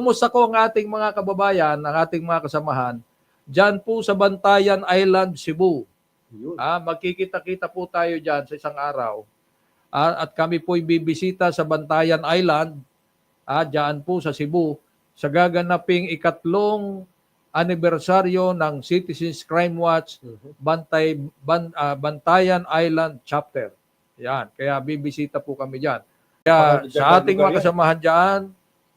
Kumusta ko ang ating mga kababayan, ang ating mga kasamahan, dyan po sa Bantayan Island, Cebu. Yun. Ah, magkikita-kita po tayo dyan sa isang araw. Ah, at kami po bibisita sa Bantayan Island, ah, dyan po sa Cebu, sa gaganaping ikatlong anibersaryo ng Citizens Crime Watch Mhm. Bantay Ban, ah, Bantayan Island Chapter. Yan, kaya bibisita po kami diyan. Kaya sa ating mga kasamahan diyan,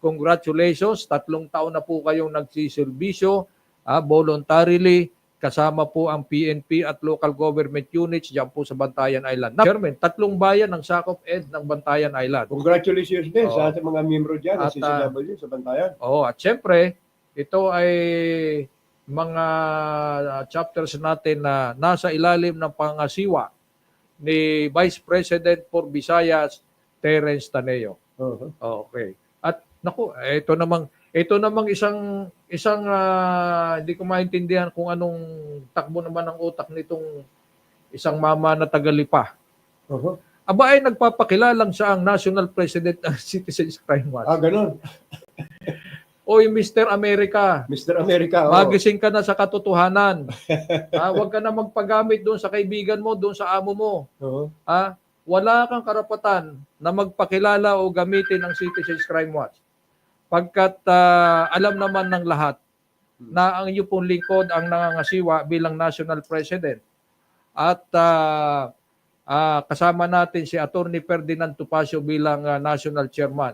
congratulations, tatlong taon na po kayong nagsiservisyo ah, voluntarily kasama po ang PNP at local government units diyan po sa Bantayan Island. Na, Chairman, tatlong bayan ng sakop ed ng Bantayan Island. Congratulations din Oo. sa ating mga miyembro dyan ng At, ah, CCW sa Bantayan. Oo, at syempre, ito ay mga chapters natin na nasa ilalim ng pangasiwa ni Vice President for Visayas, Terence Taneo. Uh-huh. Okay. Naku, ito namang ito namang isang isang ah, hindi ko maintindihan kung anong takbo naman ng utak nitong isang mama na tagalipa. Uh-huh. Aba ay nagpapakilalang siya ang National President ng Citizens Crime Watch. Ah, ganun. Oy, Mr. America, Mr. America. oo. Magising ka na sa katotohanan. ah, huwag ka na magpagamit doon sa kaibigan mo, doon sa amo mo. Oo. Ah, wala kang karapatan na magpakilala o gamitin ang Citizens Crime Watch. Pagkat ah, alam naman ng lahat na ang iyo pong lingkod ang nangangasiwa bilang National President. At ah, ah, kasama natin si Attorney Ferdinand Tupacio bilang ah, National Chairman.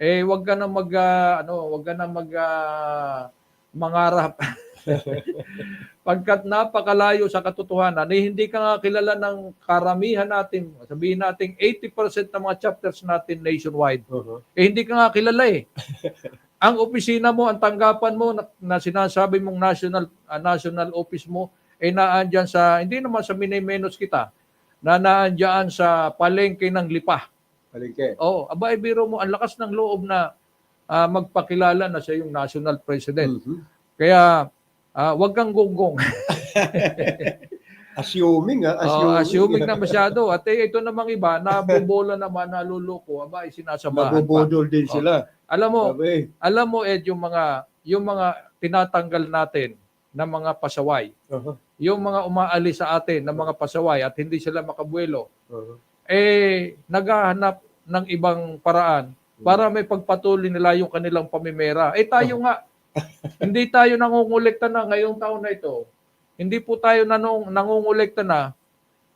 Eh wag ka na mag ah, ano, wag ka na mag ah, mangarap. Pagkat napakalayo sa katotohanan, eh, hindi ka nga kilala ng karamihan natin, sabihin natin 80% ng mga chapters natin nationwide, Uh-huh. eh hindi ka nga kilala eh. ang opisina mo, ang tanggapan mo na, na sinasabi mong national ah, national office mo ay naandyan sa hindi naman sa minimenos kita na naandyan sa palengke ng lipa. Palengke. Oh, aba eh, biro mo ang lakas ng loob na ah, magpakilala na siya yung national president. Mhm. Kaya ah, wag kang gonggong. Assuming, ah. Assuming. assuming na masyado. At eh, ito namang iba, nabubola naman, naluloko, aba, sinasamahan pa. Nabubudol din Oh. sila. Alam mo, Sabi. alam mo Ed, yung mga, yung mga tinatanggal natin na mga pasaway, Uh-huh. yung mga umaalis sa atin na mga pasaway at hindi sila makabuelo, Uh-huh. eh, naghahanap ng ibang paraan para may pagpatuloy nila yung kanilang pamimera. Eh tayo nga, hindi tayo nangungulekta na ngayong taon na ito. Hindi po tayo nanong, nangungulekta na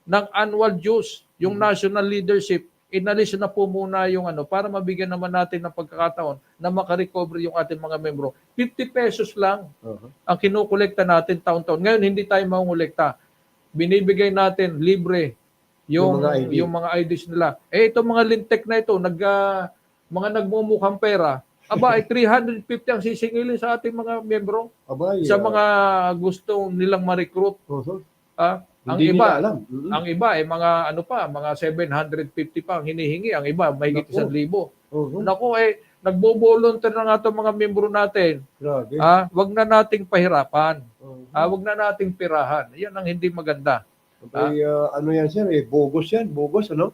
ng annual dues, yung national leadership, inalis na po muna yung ano, para mabigyan naman natin ng pagkakataon na makarecover yung ating mga membro. 50 pesos lang Uh-huh. ang kinukolekta natin taon-taon. Ngayon, hindi tayo mangungulekta. Binibigay natin libre yung, Yung mga ID. yung mga IDs nila. Eh, itong mga lintek na ito, nag, ah, mga nagmumukhang pera, aba, ay 350 ang sisingilin sa ating mga membro Abay, sa mga gusto nilang ma-recruit. uh-huh. Ah, ang Hindi iba, alam. Mhm. ang iba ay mga ano pa, mga 750 pa ang hinihingi. Ang iba, may Naku. isang libo. Uh-huh. Naku, eh, nagbo-volunteer na nga itong mga membro natin. Grabe. Ah, wag na nating pahirapan. Uh-huh. Ah, wag na nating pirahan. Yan ang hindi maganda. Abay, ah, ano yan sir? Eh, bogus yan. Bogus, ano?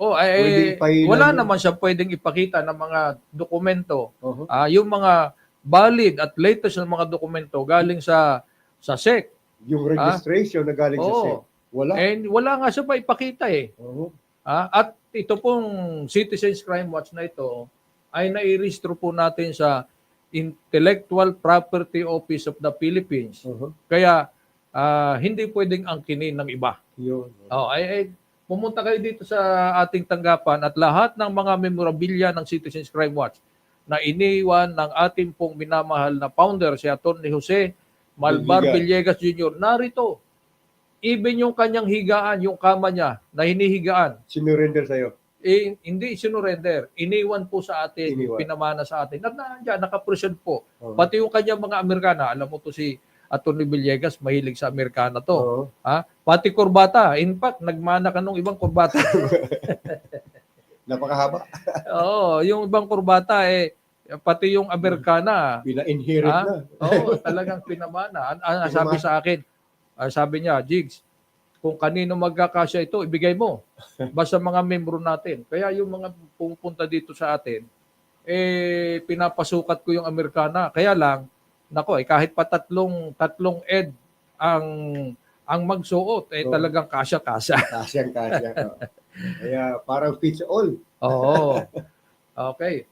Oh, ay, pahilan wala naman siya pwedeng ipakita ng mga dokumento. Uh-huh. Ah, yung mga valid at latest na mga dokumento galing sa sa SEC. Yung registration na galing sa Oo. SEC. Wala. And wala nga siya pa ipakita eh. Uh-huh. Ah, at ito pong Citizens Crime Watch na ito ay nairehistro po natin sa Intellectual Property Office of the Philippines. Uh-huh. Kaya ah, hindi pwedeng angkinin ng iba. Yun. Oh, ay, ay pumunta kayo dito sa ating tanggapan at lahat ng mga memorabilia ng Citizens Crime Watch na iniwan ng ating pong minamahal na founder, si Atty. Jose Malbar Villegas. Jr. Narito. Even yung kanyang higaan, yung kama niya na hinihigaan, Sinurrender sa'yo. eh, hindi sinurrender. Iniwan po sa atin, Iniwan. pinamana sa atin. At nandiyan, nakapresent po. Uh-huh. Pati yung kanyang mga Amerikana, alam mo to si Atty. Villegas, mahilig sa Amerikana to. Oo. Ha? Pati kurbata. In fact, nagmana ka nung ibang kurbata. Napakahaba. Oo, yung ibang kurbata eh pati yung Amerikana. Pina-inherit na. Oo, talagang pinamana. Ang, ang sabi sa akin, ang sabi niya, Jigs, kung kanino magkakasya ito, ibigay mo. Basta mga membro natin. Kaya yung mga pupunta dito sa atin, eh pinapasukat ko yung Amerikana. Kaya lang, nako eh kahit pa tatlong tatlong ed ang ang magsuot eh Oo. talagang kasya-kasya. Kasyang kasya. oh. Kaya parang fits all. Oo. Okay.